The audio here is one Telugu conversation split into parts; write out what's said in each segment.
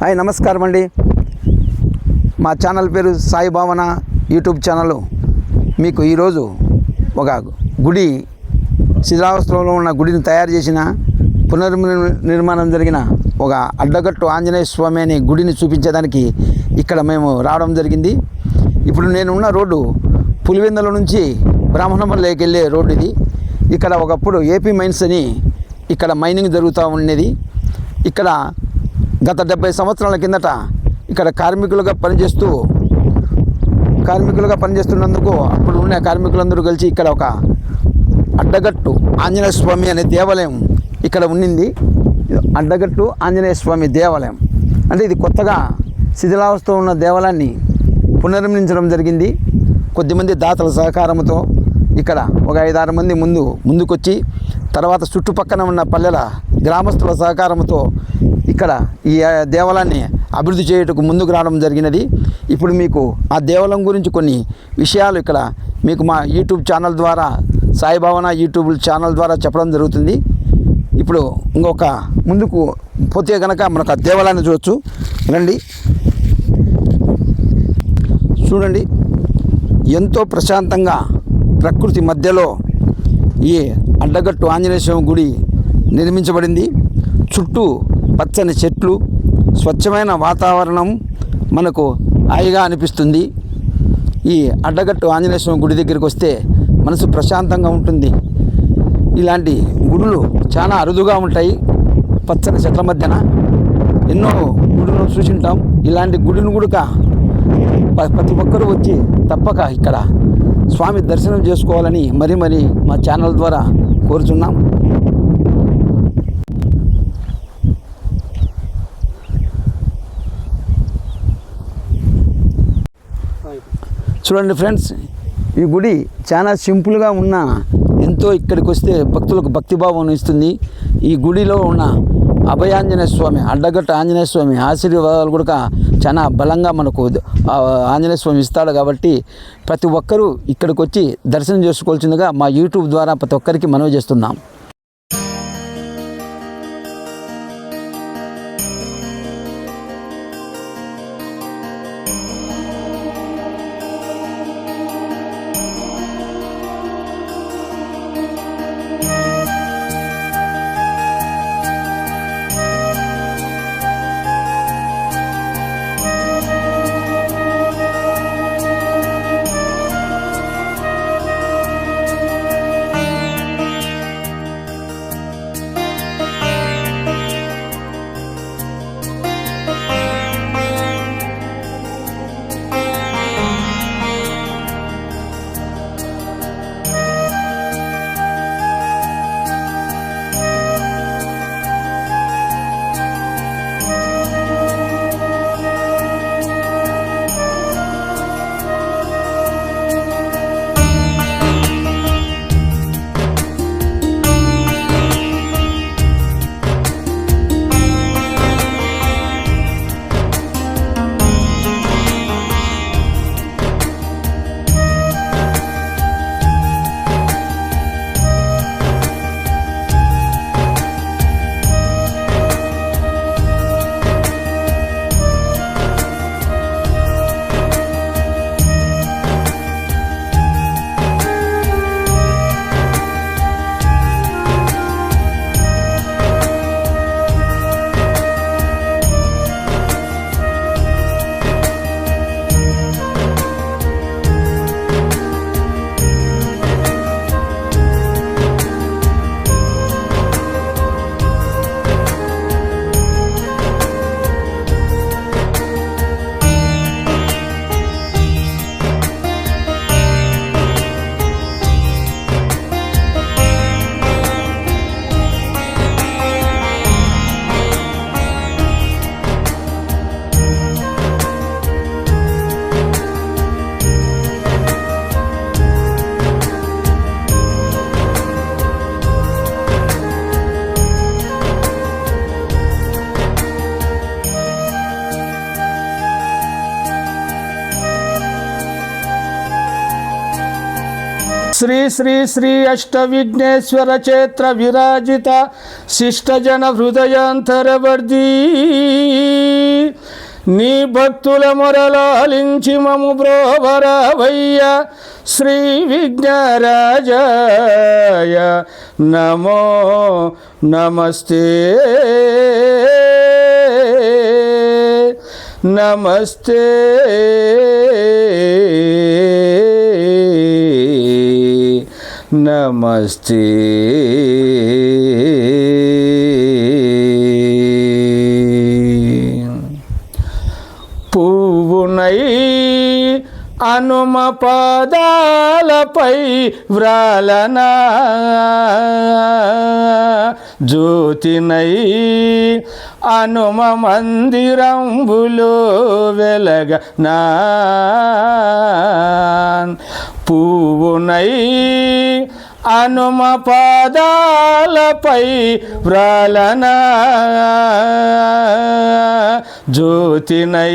హాయ్ నమస్కారం అండి. మా ఛానల్ పేరు సాయి భావన యూట్యూబ్ ఛానల్. మీకు ఈరోజు ఒక గుడి శిథిలావస్థలో ఉన్న గుడిని తయారు చేసిన పునర్నిర్మాణం జరిగిన ఒక అడ్డగట్టు ఆంజనేయ స్వామి అనే గుడిని చూపించడానికి ఇక్కడ మేము రావడం జరిగింది. ఇప్పుడు నేనున్న రోడ్డు పులివెందుల నుంచి బ్రాహ్మణపల్లికి వెళ్ళే రోడ్డు ఇది. ఇక్కడ ఒకప్పుడు ఏపీ మైన్స్ అని ఇక్కడ మైనింగ్ జరుగుతూ ఉండేది. ఇక్కడ గత డెబ్బై సంవత్సరాల కిందట ఇక్కడ కార్మికులుగా పనిచేస్తూ కార్మికులుగా పనిచేస్తున్నందుకు అప్పుడు ఉన్న కార్మికులందరూ కలిసి ఇక్కడ ఒక అడ్డగట్టు ఆంజనేయ స్వామి అనే దేవాలయం ఇక్కడ ఉండింది అడ్డగట్టు ఆంజనేయ స్వామి దేవాలయం. అంటే ఇది కొత్తగా శిథిలావస్థ ఉన్న దేవాలయాన్ని పునర్మించడం జరిగింది. కొద్దిమంది దాతల సహకారంతో ఇక్కడ ఒక ఐదారు మంది ముందు ముందుకొచ్చి తర్వాత చుట్టుపక్కన ఉన్న పల్లెల గ్రామస్తుల సహకారంతో ఇక్కడ ఈ దేవాలయాన్ని అభివృద్ధి చేయుటకు ముందుకు రావడం జరిగినది. ఇప్పుడు మీకు ఆ దేవాలయం గురించి కొన్ని విషయాలు ఇక్కడ మీకు మా యూట్యూబ్ ఛానల్ ద్వారా సాయిభావన యూట్యూబ్ ఛానల్ ద్వారా చెప్పడం జరుగుతుంది. ఇప్పుడు ఇంకొక ముందుకు పోతే కనుక మనకు ఆ దేవాలయాన్ని చూడొచ్చు. రండి చూడండి. ఎంతో ప్రశాంతంగా ప్రకృతి మధ్యలో ఈ అడ్డగట్టు ఆంజనేయ స్వామి గుడి నిర్మించబడింది. చుట్టూ పచ్చని చెట్లు స్వచ్ఛమైన వాతావరణం మనకు హాయిగా అనిపిస్తుంది. ఈ అడ్డగట్టు ఆంజనేయ స్వామి గుడి దగ్గరికి వస్తే మనసు ప్రశాంతంగా ఉంటుంది. ఇలాంటి గుడులు చాలా అరుదుగా ఉంటాయి. పచ్చని చెట్ల మధ్యన ఎన్నో గుడులను చూసింటాం. ఇలాంటి గుడిని గుడక ప్రతి ఒక్కరూ వచ్చి తప్పక ఇక్కడ స్వామి దర్శనం చేసుకోవాలని మరీ మరీ మా ఛానల్ ద్వారా కోరుచున్నాం. చూడండి ఫ్రెండ్స్ ఈ గుడి చాలా సింపుల్గా ఉన్న ఎంతో ఇక్కడికి వస్తే భక్తులకు భక్తిభావం ఇస్తుంది. ఈ గుడిలో ఉన్న అభయాంజనేయ స్వామి అడ్డగట్ట ఆంజనేయ స్వామి ఆశీర్వాదాలు కూడా చాలా బలంగా మనకు ఆంజనేయ స్వామి ఇస్తాడు కాబట్టి ప్రతి ఒక్కరూ ఇక్కడికి వచ్చి దర్శనం చేసుకోవాల్సిందిగా మా యూట్యూబ్ ద్వారా ప్రతి ఒక్కరికి మనవి చేస్తున్నాం. శ్రీ శ్రీ శ్రీ అష్ట విఘ్నేశ్వర క్షేత్ర విరాజిత శిష్టజన హృదయాంతరవర్ధీ. నీ భక్తుల మొరలాలించి మము బ్రోవరావయ్య శ్రీ విఘ్నరాజాయ నమో నమస్తే. నమస్తే. నమస్తే. పువ్వునై అనుమ పాదాలపై వ్రాలనా? జ్యోతినై అనుమ మందిరంబులో వెలగనా? పువ్వునై హనుమ పాదాలపై వ్రాలనా జ్యోతినై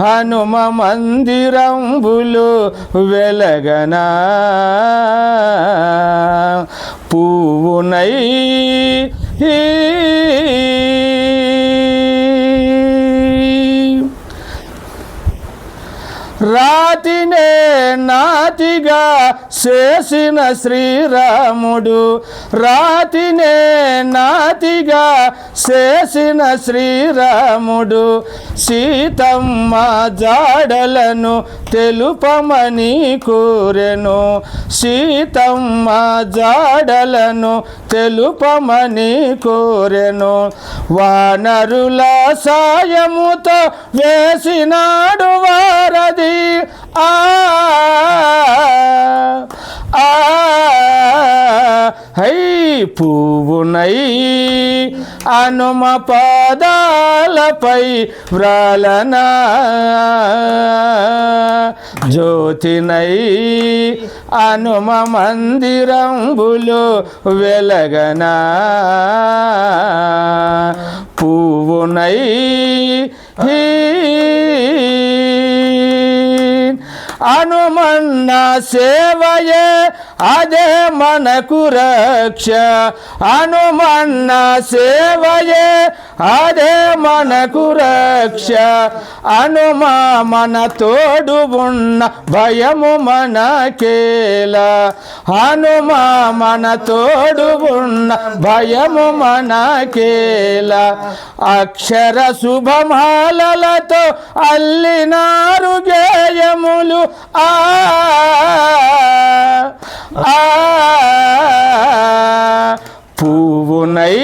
హనుమ మందిరంబులు వెలగనా పువ్వునై రాతినే నాతిగా చేసిన శ్రీరాముడు. రాతినే నాతిగా చేసిన శ్రీరాముడు. సీతమ్మ జాడలను తెలుపమని కోరెను. సీతమ్మ జాడలను తెలుపమని కోరెను. వానరుల సాయముతో వేసినాడు వారది ఆ ఆ హై పువ్వునై అనుమ పాదాలపై వ్రాలనా జ్యోతినై అనుమ మందిరంబులు వెలగనా పువ్వునై హీ అనుమన్న సేవయే అదే మనకు రక్ష. అనుమన్న సేవయే. అదే మనకు రక్ష. అనుమా మన తోడు ఉన్న భయము మనకేలా. హనుమా మన తోడు ఉన్న భయము మనకేలా. అక్షర శుభమాలలతో అల్లినారు గేయములు ఆ పువ్వునై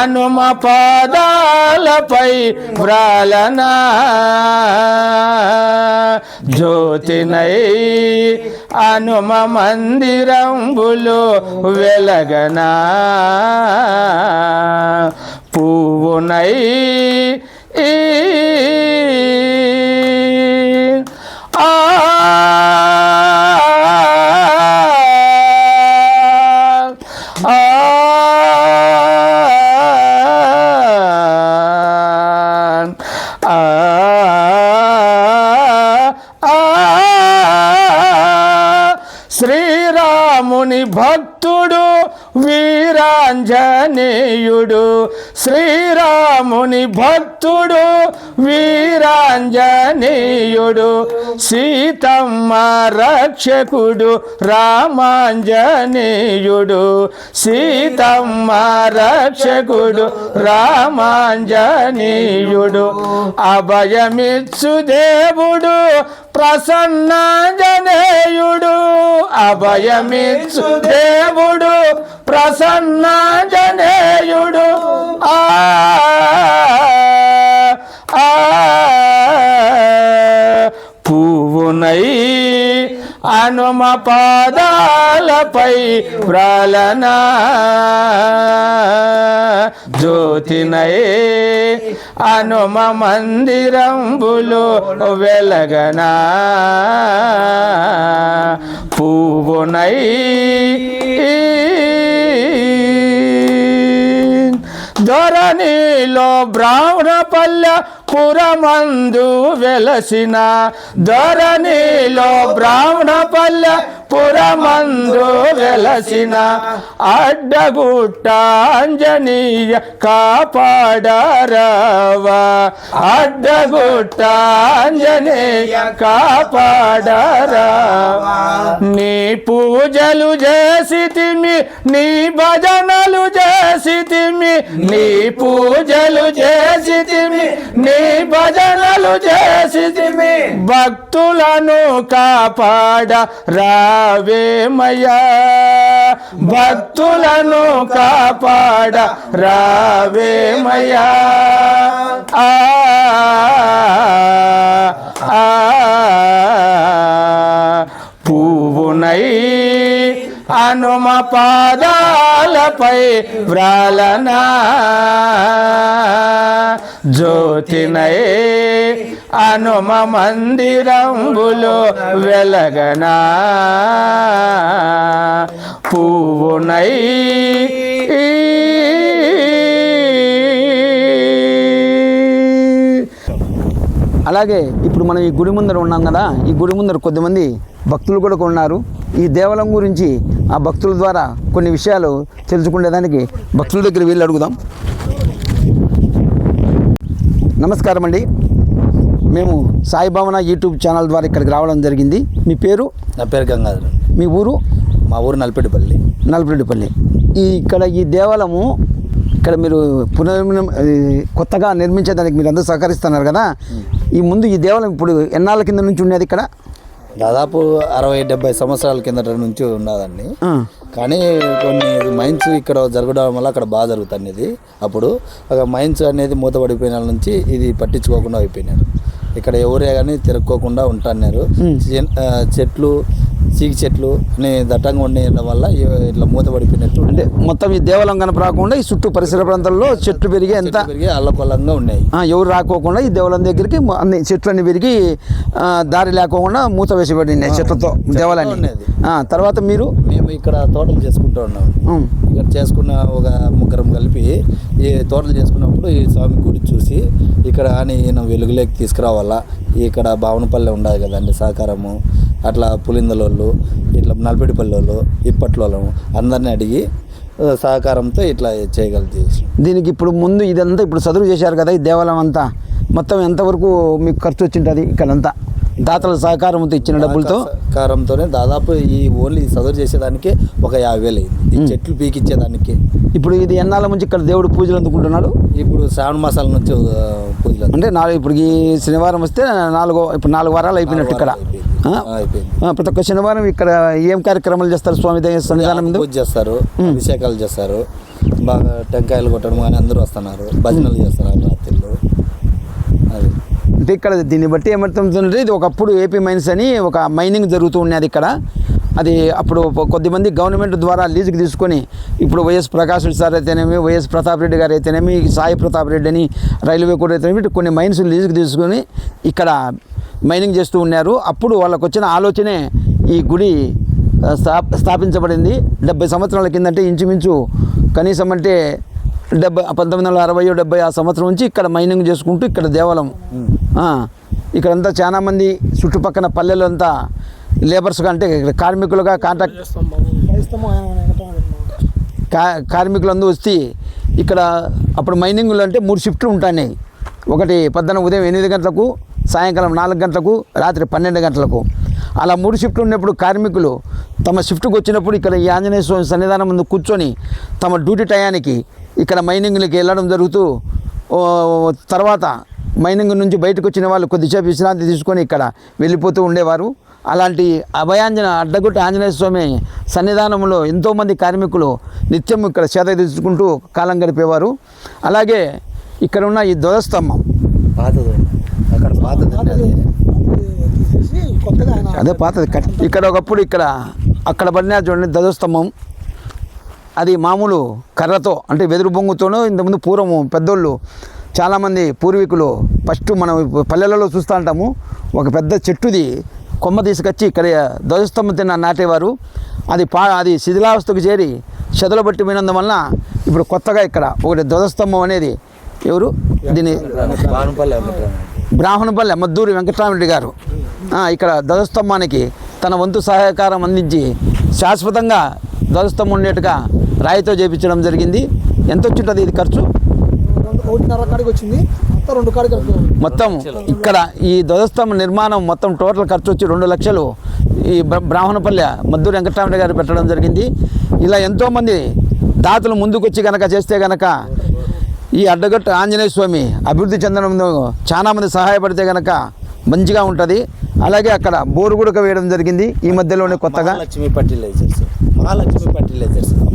అనుమ పాదాలపై వ్రాలనా? జ్యోతినై అనుమ మందిరంబులు వెలగనా? పువ్వునై ఈ రాముని భక్తుడు వీరాంజనేయుడు. శ్రీరాముని భక్తుడు వీరాంజనేయుడు. సీతమ్మ రక్షకుడు రామాంజనేయుడు. సీతమ్మ రక్షకుడు రామాంజనేయుడు. అభయమిచ్చు దేవుడు ప్రసన్నాంజనేయుడు. అభయమిచ్చు దేవుడు ప్రసన్నాంజనేయుడు. ఆ ఆ పువ్వునై అనుమ పాదాలపై ప్రాళన జ్యోతినై అనుమ మందిరంబులు వెలగనా. పువ్వునై ధరణిలో బ్రాహ్మణ పల్లె పురమందు వెలసిన ధరణిలో బ్రాహ్మణ పల్లె పురమందు వెలసిన అడ్డగుట్ట ఆంజనేయ కాపాడరావా. అడ్డగుట్ట ఆంజనేయ కాపాడరావా. నీ పూజలు చేసితిమి నీ భజనలు చేసితిమి నీ పూజలు చేసితిమి నీ భజనలు చేసితిమి. భక్తులను కాపాడ రావేమయ్యా భక్తులను కాపాడ రావేమయ్యా ఆ ఆ. హనుమ పాదాలపై వ్రాలనా? జ్యోతినై హనుమ మందిరంబులో వెలగనా? పువ్వునై అలాగే ఇప్పుడు మనం ఈ గుడి ముందర ఉన్నాం కదా ఈ గుడి ముందర కొద్దిమంది భక్తులు కూడా ఉన్నారు. ఈ దేవాలయం గురించి ఆ భక్తుల ద్వారా కొన్ని విషయాలు తెలుసుకునేదానికి భక్తుల దగ్గర వెళ్ళి అడుగుదాం. నమస్కారం అండి. మేము సాయిభావన యూట్యూబ్ ఛానల్ ద్వారా ఇక్కడికి రావడం జరిగింది. మీ పేరు? నా పేరు గంగాధర్. మీ ఊరు? మా ఊరు నల్పెట్టిపల్లి నలపరెడ్డిపల్లి ఈ ఇక్కడ ఈ దేవాలయము ఇక్కడ మీరు పునర్నిర్మాణం ఈ కొత్తగా నిర్మించేదానికి మీరు అందరూ సహకరిస్తున్నారు కదా? ఈ ముందు ఈ దేవాలయం ఇప్పుడు ఎన్నాళ్ళ కింద నుంచి ఉండేది ఇక్కడ? దాదాపు అరవై డెబ్బై సంవత్సరాల కిందట నుంచి ఉన్నదండి. కానీ కొన్ని మైన్స్ ఇక్కడ జరగడం వల్ల అక్కడ బాగా జరుగుతుంది ఇది. అప్పుడు ఒక మైన్స్ అనేది మూతపడిపోయిన నుంచి ఇది పట్టించుకోకుండా అయిపోయినారు. ఇక్కడ ఎవరే కానీ తిరుక్కోకుండా ఉంటున్నారు. ఆ, చెట్లు చీకి చెట్లు అన్ని దట్టంగా ఉండడం వల్ల ఇట్లా మూతపడిపోయినట్టు అంటే మొత్తం ఈ దేవాలయం కనపరాకుండా ఈ చుట్టూ పరిసర ప్రాంతాల్లో చెట్లు పెరిగి ఎంత పెరిగి అల్లకొల్లంగా ఉన్నాయి. ఎవరు రాకోకుండా ఈ దేవాలయం దగ్గరికి అన్ని చెట్లు అన్ని పెరిగి దారి లేకోకుండా మూత వేసిపడినాయి చెట్లతో దేవాలయాన్ని. ఆ, తర్వాత మీరు? మేము ఇక్కడ తోటలు చేసుకుంటూ ఉన్నాం. ఇక్కడ చేసుకున్న ఒక ముగ్గురం కలిపి ఈ తోటలు చేసుకున్నప్పుడు ఈ స్వామి గుడి చూసి ఇక్కడ అని వెలుగులోకి తీసుకురావాలా? ఇక్కడ భావనపల్లి ఉండదు కదండి సహకారము. అట్లా పులిందలోళ్ళు ఇట్లా నలపెడిపల్లి వాళ్ళు ఇప్పట్లో అందరిని అడిగి సహకారంతో ఇట్లా చేయగలిగి దీనికి ఇప్పుడు ముందు ఇదంతా ఇప్పుడు చదువు చేశారు కదా ఈ దేవాలయం అంతా. మొత్తం ఎంతవరకు మీకు ఖర్చు వచ్చింటుంది ఇక్కడంతా? దాతల సహకారంతో ఇచ్చిన డబ్బులతో? సహకారంతోనే దాదాపు ఈ ఓన్లీ చదువు చేసేదానికి ఒక యాభై వేలు అయింది. ఈ చెట్లు పీకిచ్చేదానికి. ఇప్పుడు ఇది ఎన్నాళ్ళ నుంచి ఇక్కడ దేవుడు పూజలు అందుకుంటున్నాడు? ఇప్పుడు శ్రావణ మాసాల నుంచి పూజలు అంటే నాలుగు ఇప్పుడు ఈ శనివారం వస్తే నాలుగో ఇప్పుడు నాలుగు వారాలు అయిపోయినట్టు ఇక్కడ. ప్రతి ఒక్క శనివారం ఇక్కడ ఏం కార్యక్రమాలు చేస్తారు స్వామి సన్నిధానం పూజ చేస్తారు అభిషేకాలు చేస్తారు. బాగా టెంకాయలు కొట్టడం కానీ అందరూ వస్తున్నారు. భజనలు చేస్తున్నారు రాత్రిళ్ళు. అది. అంటే ఇక్కడ దీన్ని బట్టి ఏమవుతుందంటే ఇది ఒకప్పుడు ఏపీ మైన్స్ అని ఒక మైనింగ్ జరుగుతూ ఉన్నది ఇక్కడ. అది అప్పుడు కొద్దిమంది గవర్నమెంట్ ద్వారా లీజుకి తీసుకొని ఇప్పుడు వైఎస్ ప్రకాష్ రెడ్డి సార్ అయితేనేమి వైఎస్ ప్రతాప్ రెడ్డి గారు అయితేనేమి సాయి ప్రతాప్ రెడ్డి అని రైల్వే కూడా అయితేనేమి కొన్ని మైన్స్ లీజుకి తీసుకొని ఇక్కడ మైనింగ్ చేస్తూ ఉన్నారు. అప్పుడు వాళ్ళకు వచ్చిన ఆలోచనే ఈ గుడి స్థా స్థాపించబడింది. డెబ్బై సంవత్సరాల కిందంటే ఇంచుమించు కనీసం అంటే డెబ్బై పంతొమ్మిది వందల అరవై డెబ్బై ఆ సంవత్సరం నుంచి ఇక్కడ మైనింగ్ చేసుకుంటూ ఇక్కడ దేవాలయం. ఇక్కడంతా చాలామంది చుట్టుపక్కల పల్లెలు అంతా లేబర్స్గా అంటే ఇక్కడ కార్మికులుగా కాంట్రాక్ట్ కా కార్మికులందరూ వచ్చి ఇక్కడ అప్పుడు మైనింగ్లు అంటే మూడు షిఫ్ట్లు ఉంటాయి. ఒకటి పొద్దున ఉదయం ఎనిమిది గంటలకు సాయంకాలం నాలుగు గంటలకు రాత్రి పన్నెండు గంటలకు. అలా మూడు షిఫ్ట్లు ఉన్నప్పుడు కార్మికులు తమ షిఫ్ట్కి వచ్చినప్పుడు ఇక్కడ ఈ ఆంజనేయ స్వామి సన్నిధానం ముందు కూర్చొని తమ డ్యూటీ టయానికి ఇక్కడ మైనింగ్లకి వెళ్ళడం జరుగుతూ తర్వాత మైనింగ్ నుంచి బయటకు వచ్చిన వాళ్ళు కొద్దిసేపు విశ్రాంతి తీసుకొని ఇక్కడ వెళ్ళిపోతూ ఉండేవారు. అలాంటి అభయాంజన అడ్డగుట్ట ఆంజనేయ స్వామి సన్నిధానంలో ఎంతోమంది కార్మికులు నిత్యం ఇక్కడ చేత తీసుకుంటూ కాలం గడిపేవారు. అలాగే ఇక్కడ ఉన్న ఈ ధ్వజస్తంభం పాతది అది. పాతది. ఇక్కడ ఒకప్పుడు ఇక్కడ అక్కడ పడిన చూడండి ధ్వజస్తంభం. అది మామూలు కర్రతో అంటే వెదురు బొంగుతోనో ఇంతకుముందు పూర్వము పెద్దోళ్ళు చాలామంది పూర్వీకులు ఫస్ట్ మనం పల్లెలలో చూస్తూ ఉంటాము. ఒక పెద్ద చెట్టుది కొమ్మ తీసుకొచ్చి ఇక్కడ ధ్వజస్తంభం తిన్న నాటేవారు. అది పా అది శిథిలావస్థకు చేరి చెదలు బట్టి పోయినందువలన ఇప్పుడు కొత్తగా ఇక్కడ ఒకటి ధ్వజస్తంభం అనేది ఎవరు? దీని భానుపల్లి వెంకటరామ బ్రాహ్మణపల్లె మద్దూరి వెంకటరామరెడ్డి గారు. ఇక్కడ ధ్వజస్తంభానికి తన వంతు సహకారం అందించి శాశ్వతంగా ధ్వజస్తంభం ఉండేట్టుగా రాయితో చేపించడం జరిగింది. ఎంత వచ్చింటుంది ఇది ఖర్చు? వచ్చింది. మొత్తం రెండు ఇక్కడ ఈ ధ్వజస్తంభ నిర్మాణం మొత్తం టోటల్ ఖర్చు వచ్చి రెండు లక్షలు ఈ బ్ర- బ్రాహ్మణపల్లె మద్దూరు వెంకటరామరెడ్డి గారు పెట్టడం జరిగింది. ఇలా ఎంతోమంది దాతలు ముందుకొచ్చి కనుక చేస్తే కనుక ఈ అడ్డగట్టు ఆంజనేయ స్వామి అభివృద్ధి చెందడంలో చాలామంది సహాయపడితే కనుక మంచిగా ఉంటుంది. అలాగే అక్కడ బోరు గుడక వేయడం జరిగింది. ఈ మధ్యలోనే కొత్తగా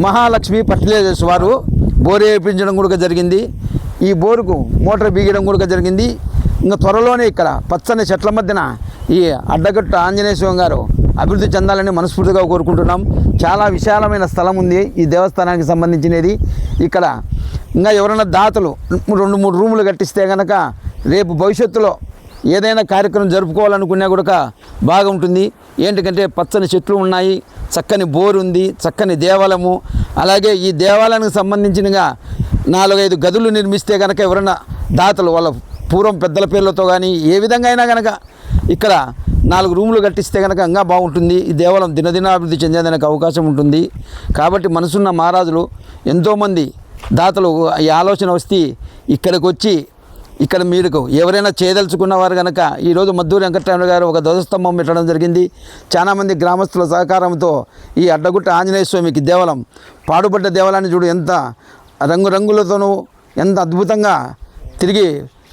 మహాలక్ష్మి ఫర్టిలైజర్స్ వారు బోరు వేయించడం కూడా జరిగింది. ఈ బోరుకు మోటార్ బిగడం కూడా జరిగింది. ఇంకా త్వరలోనే ఇక్కడ పచ్చని చెట్ల మధ్యన ఈ అడ్డగట్టు ఆంజనేయ స్వామి గారు అభివృద్ధి చెందాలని మనస్ఫూర్తిగా కోరుకుంటున్నాం. చాలా విశాలమైన స్థలం ఉంది. ఈ దేవస్థానానికి సంబంధించినది. ఇక్కడ ఇంకా ఎవరైనా దాతలు రెండు మూడు రూములు కట్టిస్తే కనుక రేపు భవిష్యత్తులో ఏదైనా కార్యక్రమం జరుపుకోవాలనుకున్నా కూడా బాగుంటుంది. ఏంటికంటే పచ్చని చెట్లు ఉన్నాయి చక్కని బోరు ఉంది చక్కని దేవాలయము. అలాగే ఈ దేవాలయానికి సంబంధించినగా నాలుగైదు గదులు నిర్మిస్తే కనుక ఎవరైనా దాతలు వాళ్ళ పూర్వం పెద్దల పేర్లతో కానీ ఏ విధంగా అయినా కనుక ఇక్కడ నాలుగు రూములు కట్టిస్తే కనుక ఇంకా బాగుంటుంది. ఈ దేవాలయం దినదినాభివృద్ధి చెందేదానికి అవకాశం ఉంటుంది. కాబట్టి మనసున్న మహారాజులు ఎంతోమంది దాతలు ఈ ఆలోచన వస్తే ఇక్కడికి వచ్చి ఇక్కడ మీరు ఎవరైనా చేయదలుచుకున్నవారు కనుక ఈరోజు మద్దూరు వెంకటరమణ గారు ఒక ధ్వజస్తంభం పెట్టడం జరిగింది. చాలామంది గ్రామస్తుల సహకారంతో ఈ అడ్డగుట్ట ఆంజనేయ స్వామికి దేవాలయం పాడుపడ్డ దేవాలయాన్ని చూడు ఎంత రంగురంగులతోనూ ఎంత అద్భుతంగా తిరిగి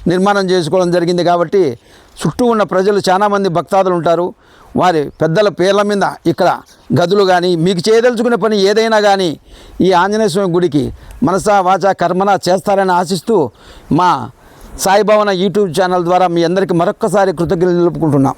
నిర్మాణం చేసుకోవడం జరిగింది కాబట్టి చుట్టూ ఉన్న ప్రజలు చాలామంది భక్తాదులు ఉంటారు. వారి పెద్దల పేర్ల మీద ఇక్కడ గదులు కానీ మీకు చేయదలుచుకునే పని ఏదైనా కానీ ఈ ఆంజనేయ స్వామి గుడికి మనసా వాచా కర్మన చేస్తారని ఆశిస్తూ మా సాయిభవన యూట్యూబ్ ఛానల్ ద్వారా మీ అందరికీ మరొక్కసారి కృతజ్ఞతలు నిలుపుకుంటున్నాం